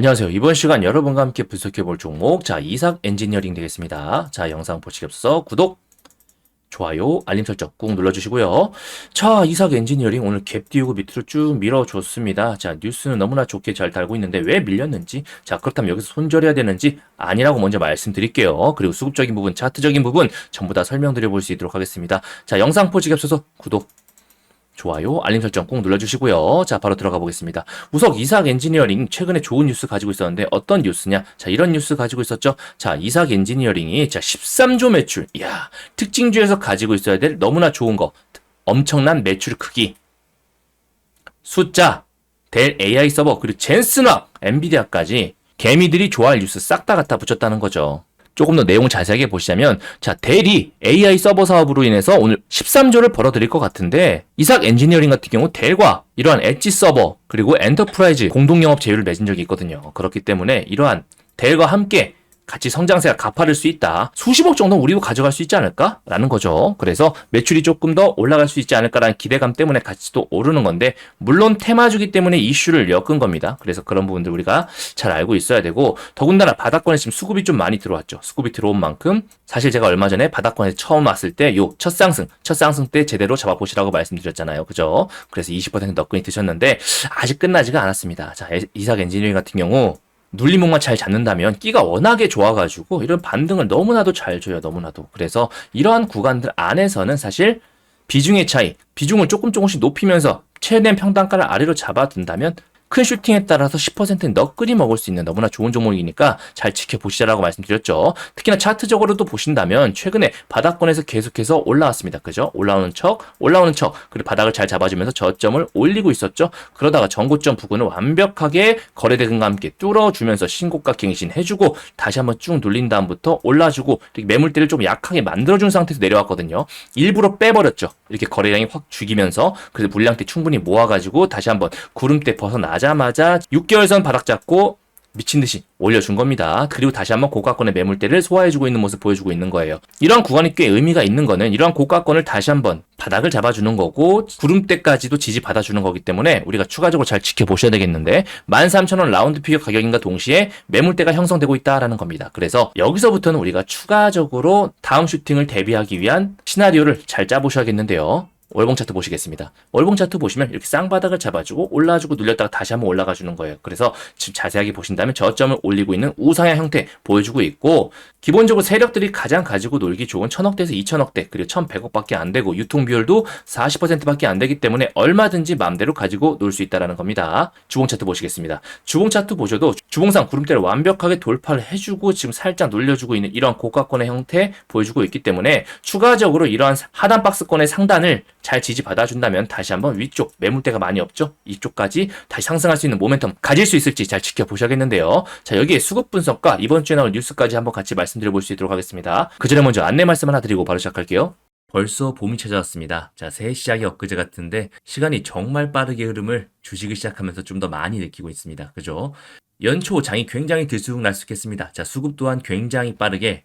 안녕하세요. 이번 시간 여러분과 함께 분석해 볼 종목, 자, 이삭 엔지니어링 되겠습니다. 자, 영상 보시기 앞서 구독, 좋아요, 알림 설정 꾹 눌러주시고요. 자, 이삭 엔지니어링 오늘 갭 띄우고 밑으로 쭉 밀어줬습니다. 자, 뉴스는 너무나 좋게 잘 달고 있는데 왜 밀렸는지, 자, 그렇다면 여기서 손절해야 되는지 아니라고 먼저 말씀드릴게요. 그리고 수급적인 부분, 차트적인 부분 전부 다 설명드려 볼 수 있도록 하겠습니다. 자, 영상 보시기 앞서서 구독, 좋아요, 알림 설정 꼭 눌러주시고요. 자, 바로 들어가 보겠습니다. 우석 이삭 엔지니어링 최근에 좋은 뉴스 가지고 있었는데 어떤 뉴스냐? 자, 이런 뉴스 가지고 있었죠. 자, 이삭 엔지니어링이 자 13조 매출. 이야, 특징주에서 가지고 있어야 될 너무나 좋은 거. 엄청난 매출 크기. 숫자, 델 AI 서버, 그리고 젠슨학, 엔비디아까지 개미들이 좋아할 뉴스 싹 다 갖다 붙였다는 거죠. 조금 더 내용 자세하게 보시자면 자 델이 AI 서버 사업으로 인해서 오늘 13조를 벌어들일 것 같은데 이삭 엔지니어링 같은 경우 델과 이러한 엣지 서버 그리고 엔터프라이즈 공동 영업 제휴를 맺은 적이 있거든요. 그렇기 때문에 이러한 델과 함께 같이 성장세가 가파를 수 있다. 수십억 정도 우리도 가져갈 수 있지 않을까? 라는 거죠. 그래서 매출이 조금 더 올라갈 수 있지 않을까라는 기대감 때문에 또 오르는 건데, 물론 테마주기 때문에 이슈를 엮은 겁니다. 그래서 그런 부분들 우리가 잘 알고 있어야 되고, 더군다나 바닥권에 지금 수급이 좀 많이 들어왔죠. 수급이 들어온 만큼, 사실 제가 얼마 전에 바닥권에 처음 왔을 때, 요 첫 상승, 첫 상승 때 제대로 잡아보시라고 말씀드렸잖아요. 그죠? 그래서 20% 너끈히 드셨는데, 아직 끝나지가 않았습니다. 자, 이삭 엔지니어링 같은 경우, 눌림목만 잘 잡는다면 끼가 워낙에 좋아가지고 이런 반등을 너무나도 잘 줘요, 너무나도. 그래서 이러한 구간들 안에서는 사실 비중의 차이, 비중을 조금 조금씩 높이면서 최대한 평단가를 아래로 잡아둔다면 큰 슈팅에 따라서 10% 너끈히 먹을 수 있는 너무나 좋은 종목이니까 잘 지켜보시라고 말씀드렸죠. 특히나 차트적으로도 보신다면 최근에 바닥권에서 계속해서 올라왔습니다. 그죠? 올라오는 척, 올라오는 척, 그리고 바닥을 잘 잡아주면서 저점을 올리고 있었죠. 그러다가 전고점 부근을 완벽하게 거래대금과 함께 뚫어주면서 신고가 갱신 해주고 다시 한번 쭉 눌린 다음부터 올라주고 매물대를 좀 약하게 만들어준 상태에서 내려왔거든요. 일부러 빼버렸죠. 이렇게 거래량이 확 죽이면서 그래서 물량대 충분히 모아가지고 다시 한번 구름대 벗어나 나자마자 6개월선 바닥 잡고 미친 듯이 올려준 겁니다. 그리고 다시 한번 고가권의 매물대를 소화해주고 있는 모습 보여주고 있는 거예요. 이러한 구간이 꽤 의미가 있는 거는 이러한 고가권을 다시 한번 바닥을 잡아주는 거고 구름대까지도 지지 받아주는 거기 때문에 우리가 추가적으로 잘 지켜보셔야 되겠는데 13,000원 라운드 피겨 가격인가 동시에 매물대가 형성되고 있다라는 겁니다. 그래서 여기서부터는 우리가 추가적으로 다음 슈팅을 대비하기 위한 시나리오를 잘 짜보셔야겠는데요. 월봉 차트 보시겠습니다. 월봉 차트 보시면 이렇게 쌍바닥을 잡아주고 올라주고 눌렸다가 다시 한번 올라가 주는 거예요. 그래서 지금 자세하게 보신다면 저점을 올리고 있는 우상향 형태 보여주고 있고 기본적으로 세력들이 가장 가지고 놀기 좋은 천억대에서 이천억대 그리고 천백억밖에 안 되고 유통 비율도 40%밖에 안 되기 때문에 얼마든지 마음대로 가지고 놀 수 있다라는 겁니다. 주봉 차트 보시겠습니다. 주봉 차트 보셔도 주봉상 구름대를 완벽하게 돌파를 해주고 지금 살짝 눌려주고 있는 이러한 고가권의 형태 보여주고 있기 때문에 추가적으로 이러한 하단 박스권의 상단을 잘 지지 받아준다면 다시 한번 위쪽 매물대가 많이 없죠? 이쪽까지 다시 상승할 수 있는 모멘텀 가질 수 있을지 잘 지켜보셔야겠는데요. 자 여기에 수급 분석과 이번 주에 나올 뉴스까지 한번 같이 말씀드려 볼 수 있도록 하겠습니다. 그 전에 먼저 안내 말씀 하나 드리고 바로 시작할게요. 벌써 봄이 찾아왔습니다. 자, 새해 시작이 엊그제 같은데 시간이 정말 빠르게 흐름을 주식을 시작하면서 좀 더 많이 느끼고 있습니다. 그죠? 연초 장이 굉장히 들쑥날쑥했습니다. 자, 수급 또한 굉장히 빠르게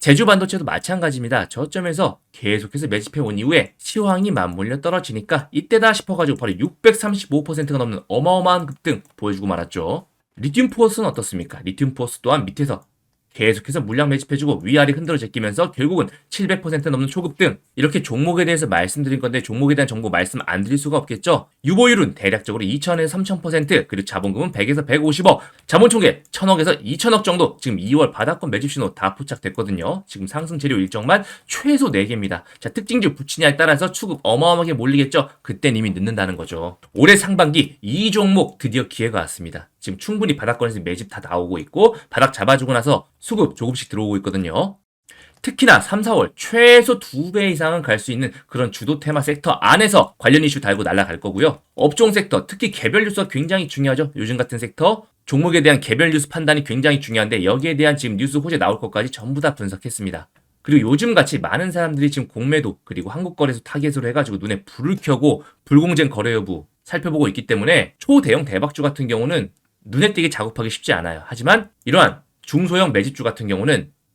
제주 반도체도 마찬가지입니다. 저점에서 계속해서 매집해 온 이후에 시황이 맞물려 떨어지니까 이때다 싶어가지고 바로 635%가 넘는 어마어마한 급등 보여주고 말았죠. 리튬 포스는 어떻습니까? 리튬 포스 또한 밑에서 계속해서 물량 매집해주고 위아래 흔들어 제끼면서 결국은 700% 넘는 초급등 이렇게 종목에 대해서 말씀드린 건데 종목에 대한 정보 말씀 안 드릴 수가 없겠죠 유보율은 대략적으로 2000에서 3000% 그리고 자본금은 100에서 150억 자본총계 1000억에서 2000억 정도 지금 2월 바닥권 매집 신호 다 포착됐거든요. 지금 상승 재료 일정만 최소 4개입니다. 자 특징주 붙이냐에 따라서 추급 어마어마하게 몰리겠죠? 그땐 이미 늦는다는 거죠. 올해 상반기 이 종목 드디어 기회가 왔습니다. 지금 충분히 바닥권에서 매집 다 나오고 있고 바닥 잡아주고 나서 수급 조금씩 들어오고 있거든요. 특히나 3, 4월 최소 2배 이상은 갈 수 있는 그런 주도 테마 섹터 안에서 관련 이슈 달고 날아갈 거고요. 업종 섹터, 특히 개별 뉴스가 굉장히 중요하죠. 요즘 같은 섹터 종목에 대한 개별 뉴스 판단이 굉장히 중요한데 여기에 대한 지금 뉴스 호재 나올 것까지 전부 다 분석했습니다. 그리고 요즘 같이 많은 사람들이 지금 공매도 그리고 한국거래소 타겟으로 해가지고 눈에 불을 켜고 불공정 거래 여부 살펴보고 있기 때문에 초대형 대박주 같은 경우는 눈에 띄게 작업하기 쉽지 않아요. 하지만 이러한 중소형 매집주 같은 경우는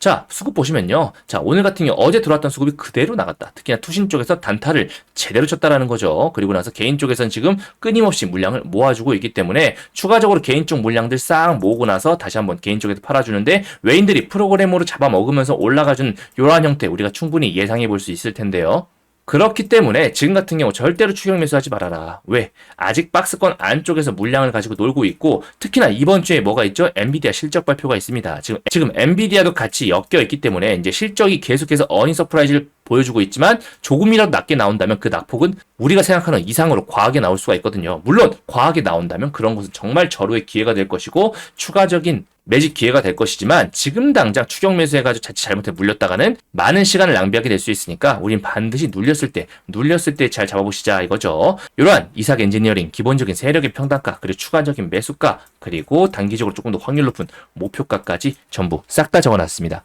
자, 수급 보시면요. 자, 오늘 같은 경우 어제 들어왔던 수급이 그대로 나갔다. 특히나 투신 쪽에서 단타를 제대로 쳤다라는 거죠. 그리고 나서 개인 쪽에서는 지금 끊임없이 물량을 모아주고 있기 때문에 추가적으로 개인 쪽 물량들 싹 모으고 나서 다시 한번 개인 쪽에서 팔아주는데 외인들이 프로그램으로 잡아먹으면서 올라가준 이러한 형태 우리가 충분히 예상해 볼 수 있을 텐데요. 그렇기 때문에 지금 같은 경우 절대로 추격 매수하지 말아라. 왜? 아직 박스권 안쪽에서 물량을 가지고 놀고 있고 특히나 이번 주에 뭐가 있죠? 엔비디아 실적 발표가 있습니다. 지금 지금 엔비디아도 같이 엮여 있기 때문에 이제 실적이 계속해서 어닝 서프라이즈를 보여주고 있지만 조금이라도 낮게 나온다면 그 낙폭은 우리가 생각하는 이상으로 과하게 나올 수가 있거든요. 물론 과하게 나온다면 그런 것은 정말 절호의 기회가 될 것이고 추가적인 매집 기회가 될 것이지만 지금 당장 추격 매수해가지고 자칫 잘못해 물렸다가는 많은 시간을 낭비하게 될 수 있으니까 우린 반드시 눌렸을 때 눌렸을 때 잘 잡아보시자 이거죠. 이러한 이삭 엔지니어링 기본적인 세력의 평단가 그리고 추가적인 매수가 그리고 단기적으로 조금 더 확률 높은 목표가까지 전부 싹 다 적어놨습니다.